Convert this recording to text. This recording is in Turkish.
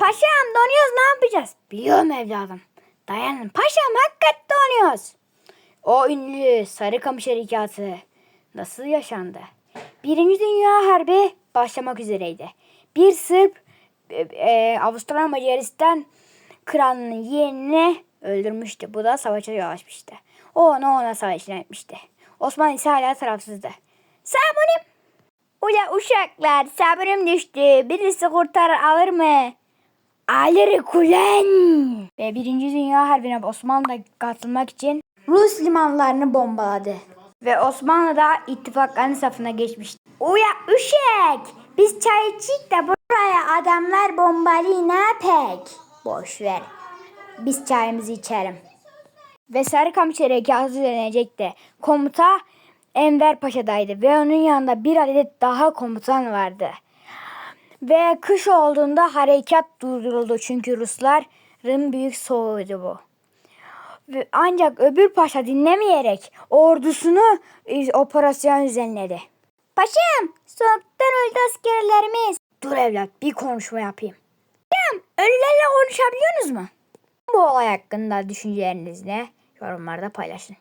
Paşam donuyoruz ne yapacağız? Biliyorum evladım. Dayanın. Paşam hakikaten donuyoruz. O ünlü Sarıkamış Harekatı nasıl yaşandı? Birinci Dünya Harbi başlamak üzereydi. Bir Sırp e, e, Avusturya Macaristan kralının yeğenini öldürmüştü. Bu da savaşa yol açmıştı. O ona ona savaşını etmişti. Osmanlı ise hala tarafsızdı. Sabunim! Ula uşaklar sabrım düştü. Birisi kurtarır alır mı? Alır kulen. Ve Birinci Dünya Harbi'ne Osmanlı katılmak için Rus limanlarını bombaladı. Ve Osmanlı da ittifakların safına geçmişti. Uya uşak biz çay içik de buraya adamlar bombalıyı ne pek? Boş ver. Biz çayımızı içerim. Ve Sarıkamış Harekatı düzenlenecekti. Komuta Enver Paşa'daydı ve onun yanında bir adet daha komutan vardı. Ve kış olduğunda harekat durduruldu çünkü Rusların büyük soğuğuydu bu. Ancak öbür paşa dinlemeyerek ordusunu e, operasyon düzenledi. Paşam soğuktan öldü askerlerimiz. Dur evlat bir konuşma yapayım. Paşam ölülerle konuşabiliyorsunuz mu? Bu olay hakkında düşünceleriniz ne? Yorumlarda paylaşın.